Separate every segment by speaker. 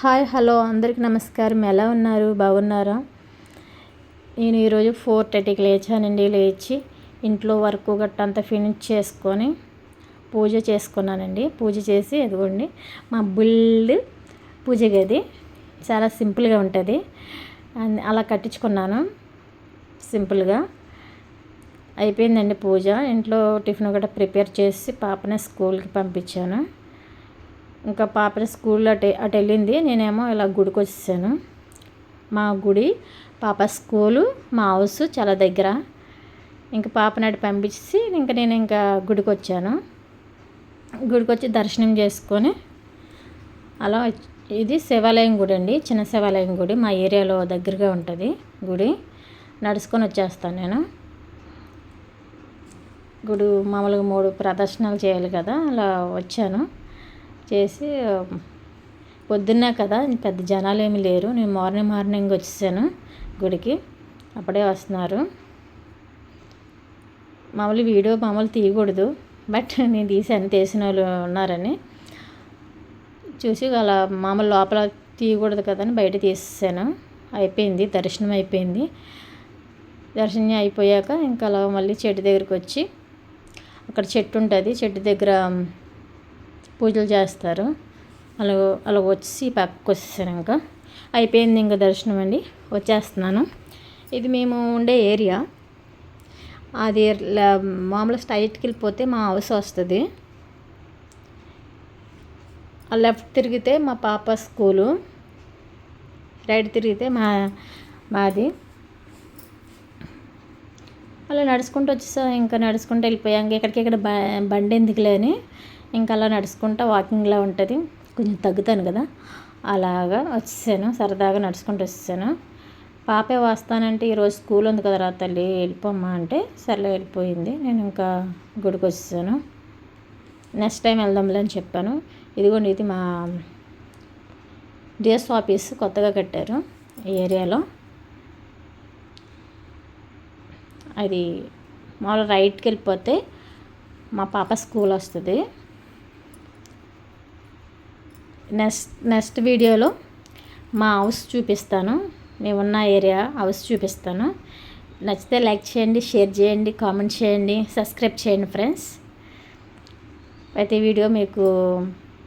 Speaker 1: Hi hello అందరికీ నమస్కారం. ఎలా ఉన్నారు? బాగున్నారా? నేను ఈరోజు ఫోర్ థర్టీకి లేచానండి. లేచి ఇంట్లో వర్క్ గట్ట అంతా ఫినిష్ చేసుకొని పూజ చేసుకున్నానండి. పూజ చేసి ఎదుగుండి మా బిల్డ్ పూజ గది చాలా సింపుల్గా ఉంటుంది. అలా కట్టించుకున్నాను సింపుల్గా. అయిపోయిందండి పూజ. ఇంట్లో టిఫిన్ కూడా ప్రిపేర్ చేసి పాపనే స్కూల్కి పంపించాను. ఇంకా పాపని స్కూల్లో అటు అటు వెళ్ళింది. నేనేమో ఇలా గుడికి వచ్చేసాను. మా గుడి పాప స్కూలు మా హౌస్ చాలా దగ్గర. ఇంకా పాపని అటు పంపించి ఇంకా నేను ఇంకా గుడికి వచ్చాను. గుడికి వచ్చి దర్శనం చేసుకొని అలా ఇది శివాలయం గుడి అండి. చిన్న శివాలయం గుడి. మా ఏరియాలో దగ్గరగా ఉంటుంది గుడి. నడుచుకొని వచ్చేస్తాను నేను. గుడి మామూలుగా మూడు ప్రదర్శనలు చేయాలి కదా అలా వచ్చాను. చేసి పొద్దున్నే కదా పెద్ద జనాలు ఏమి లేరు. నేను మార్నింగ్ మార్నింగ్ వచ్చేసాను గుడికి. అప్పుడే వస్తున్నారు. మామూలు వీడియో మామూలు తీయకూడదు. బట్ నేను తీసాను తీసిన వాళ్ళు ఉన్నారని చూసి అలా మామూలు లోపల తీయకూడదు కదా అని బయట తీసేసాను. అయిపోయింది దర్శనం అయిపోయింది. దర్శనం అయిపోయాక ఇంకా అలా మళ్ళీ చెట్టు దగ్గరికి వచ్చి అక్కడ చెట్టు ఉంటుంది. చెట్టు దగ్గర పూజలు చేస్తారు. అలా అలా వచ్చి పక్కకు వచ్చేసాను ఇంకా. అయిపోయింది ఇంకా దర్శనం అండి. వచ్చేస్తున్నాను. ఇది మేము ఉండే ఏరియా. అది మామూలు స్ట్రైట్కి వెళ్ళిపోతే మా హౌస్ వస్తుంది. లెఫ్ట్ తిరిగితే మా పాప స్కూలు. రైట్ తిరిగితే మా మాది. అలా నడుచుకుంటూ వచ్చేసా. ఇంకా నడుచుకుంటూ వెళ్ళిపోయాం. ఇక్కడికి ఇక్కడ బండి ఎందుకులే అని. ఇంకా అలా నడుచుకుంటా వాకింగ్లా ఉంటుంది. కొంచెం తగ్గుతాను కదా. అలాగా వచ్చేసాను సరదాగా నడుచుకుంటూ వచ్చేసాను. పాపే వస్తానంటే ఈరోజు స్కూల్ ఉంది కదా రా తల్లి వెళ్ళిపోమ్మా అంటే సర్లే వెళ్ళిపోయింది. నేను ఇంకా గుడికి వచ్చేసాను. నెక్స్ట్ టైం వెళ్దాంలే అని చెప్పాను. ఇదిగోండి ఇది మా డిఎస్ ఆఫీస్ కొత్తగా కట్టారు ఈ ఏరియాలో. అది మామూలు రైట్కి వెళ్ళిపోతే మా పాప స్కూల్ వస్తుంది. నెక్స్ట్ నెక్స్ట్ వీడియోలో మా హౌస్ చూపిస్తాను. నేను ఉన్న ఏరియా హౌస్ చూపిస్తాను. నచ్చితే లైక్ చేయండి షేర్ చేయండి కామెంట్ చేయండి సబ్స్క్రైబ్ చేయండి ఫ్రెండ్స్. ప్రతి వీడియో మీకు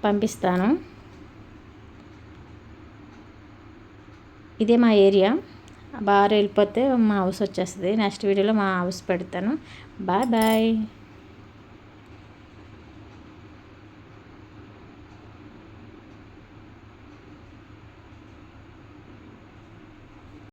Speaker 1: పంపిస్తాను. ఇదే మా ఏరియా. బాగా వెళ్ళిపోతే మా హౌస్ వచ్చేస్తుంది. నెక్స్ట్ వీడియోలో మా హౌస్ పెడతాను. Bye bye.